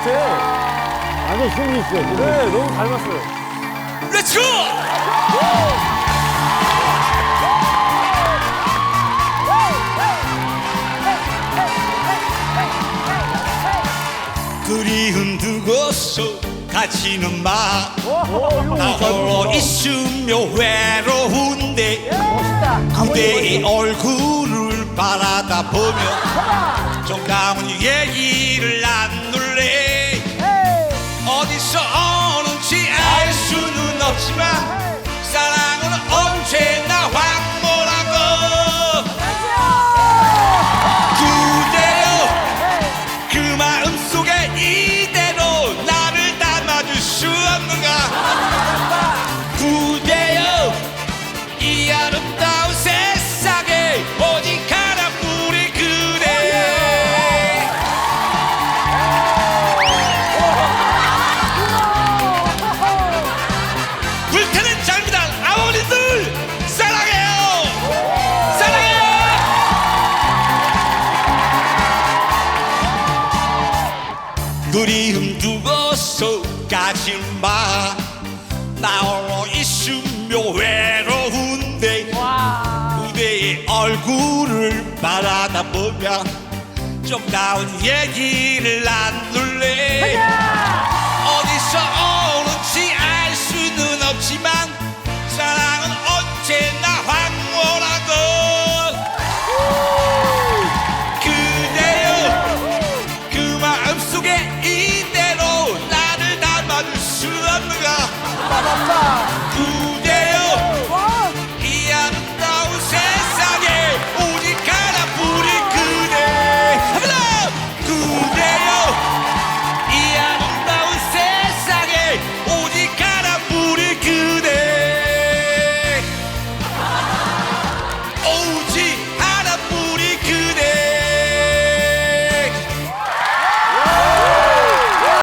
같아. 완전 힘이 있어. 네, 너무 닮았어요. 렛츠고! 그리움 두고서 가지는 마. 나 홀로 있으며 외로운데 그대의 얼굴을 바라다 보며 정감은 얘기를 나 수는 그리움 두고서 가지마. 나 홀로 있으며 외로운데 그대의 얼굴을 바라다 보며 좀 나은 얘기를 난